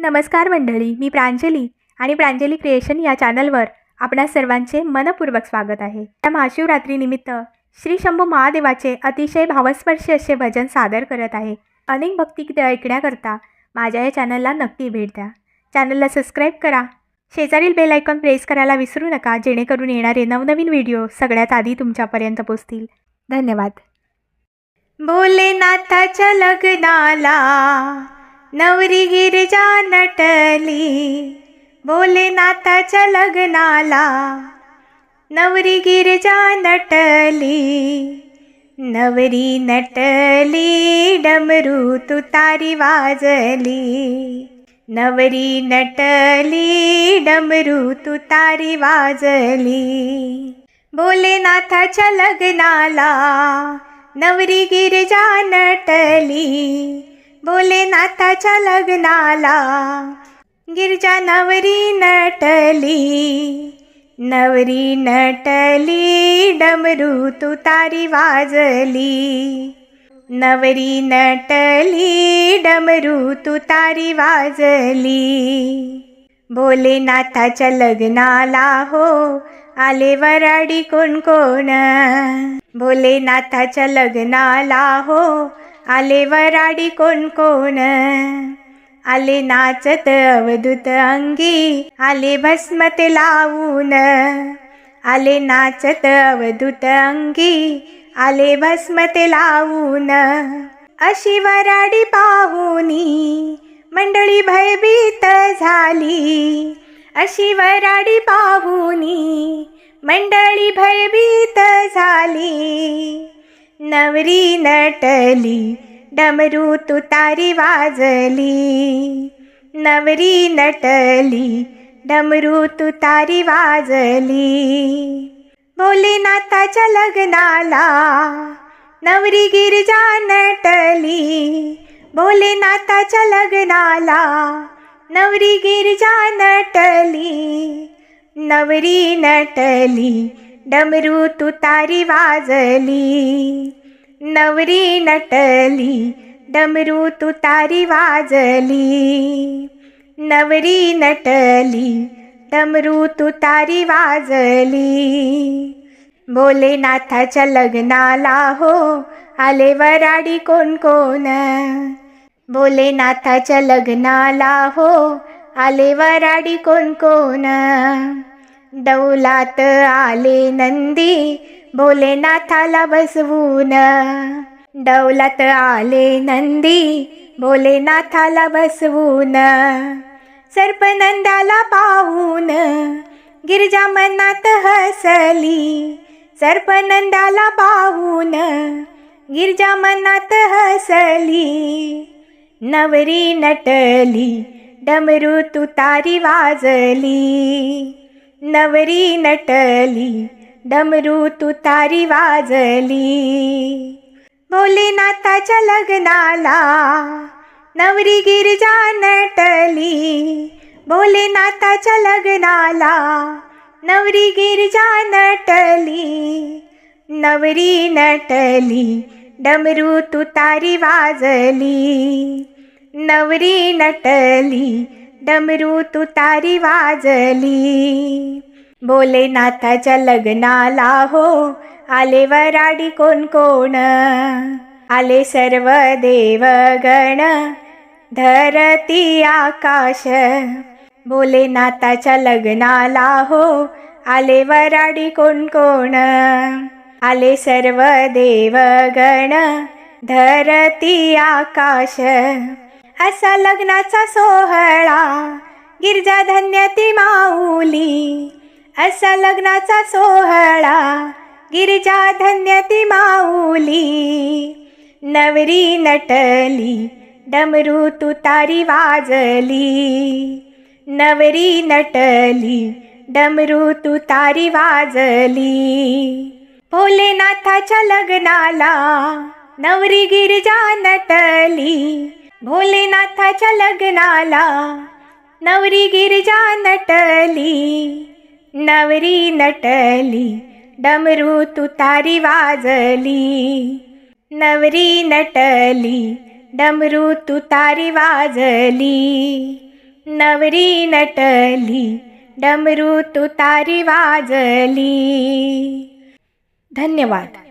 नमस्कार मंडळी मी प्रांजली आणि प्रांजली क्रिएशन या चॅनलवर आपणा सर्वांचे मनपूर्वक स्वागत आहे. या महाशिवरात्रीनिमित्त श्री शंभू महादेवाचे अतिशय भावस्पर्शी असे भजन सादर करत आहे. अनेक भक्तिगीते ऐकण्याकरता माझ्या या चॅनलला नक्की भेट द्या. चॅनलला सबस्क्राईब करा. शेजारील बेल आयकॉन प्रेस करायला विसरू नका जेणेकरून येणारे नवनवीन व्हिडिओ सगळ्यात आधी तुमच्यापर्यंत पोचतील. धन्यवाद. भोलेनाथाच्या लग्नाला नवरी गिरजा नटली भोलेनाथाच्या लग्नाला. नवरी गिरजा नटली नवरी नटली डमरू तुतारी वाजली. नवरी नटली डमरू तुतारी वाजली. भोलेनाथाच्या लग्नाला नवरी गिरजा नटली भोलेनाथाच्या लग्नाला गिरजा नवरी नटली नवरी नटली डमरू तुतारी वाजली. नवरी नटली डमरू तुतारी वाजली. भोलेनाथाच्या लग्नाला हो आले वराडी कोण कोण. भोलेनाथाच्या लग्नाला हो आले वराडी कोण कोण? आले नाचत अवधूत अंगी आले भस्मते लावून. आले नाचत अवधूत अंगी आले भस्मते लावून. अशी वराडी पाहुनी मंडळी भयभीत झाली. अशी वराडी पाहुनी मंडळी भयभीत झाली. नवरी नटली डमरू तुतारी वाजली. नवरी नटली डमरू तुतारी वाजली. भोलेनाथाच्या लग्नाला नवरी गिरजा नटली. भोलेनाथाच्या लग्नाला नवरी गिरजा नटली. नवरी नटली डमरू तुतारी वाजली नवरी नटली डमरू तुतारी वाजली नवरी नटली डमरू तुतारी वाजली. भोलेनाथाच्या लग्नाला हो आले वराडी कोण कोण? भोलेनाथाच्या लग्नाला हो आले वराडी कोण कोण? डौलात आले नंदी भोलेनाथाला बसवून. डौलात आले नंदी भोलेनाथाला बसवून. सर्पनंदाला पाहून गिरजा मनात हसली. सर्पनंदाला पाहून गिरजा मनात हसली. नवरी नटली डमरू तुतारी वाजली. नवरी नटली डमरू तुतारी वाजली. भोलेनाथाच्या लग्नाला नवरी गिरजा नटली. भोलेनाथाच्या लग्नाला नवरी गिरजा नटली. नवरी नटली डमरू तुतारी वाजली. नवरी नटली डमरू तुतारी वाजली. भोलेनाथाच्या लग्नाला हो आले वराडी कोण कोण? आले सर्व देवगण धरती आकाश. भोलेनाथाच्या लग्नाला हो आले वराडी कोण कोण? आले सर्व देवगण धरती आकाश. असा लग्नाचा सोहळा. गिरजा धन्य ती माऊली. असा लग्नाचा सोहळा. गिरजा धन्य ती माऊली. नवरी नटली डमरू तुतारी वाजली. नवरी नटली डमरू तुतारी वाजली. भोलेनाथाच्या लग्नाला नवरी गिरजा नटली. भोलेनाथाच्या लग्नाला नवरी गिरजा नटली नवरी नटली डमरू तुतारी वाजली. नवरी नटली डमरू तुतारी वाजली. नवरी नटली डमरू तुतारी वाजली. धन्यवाद.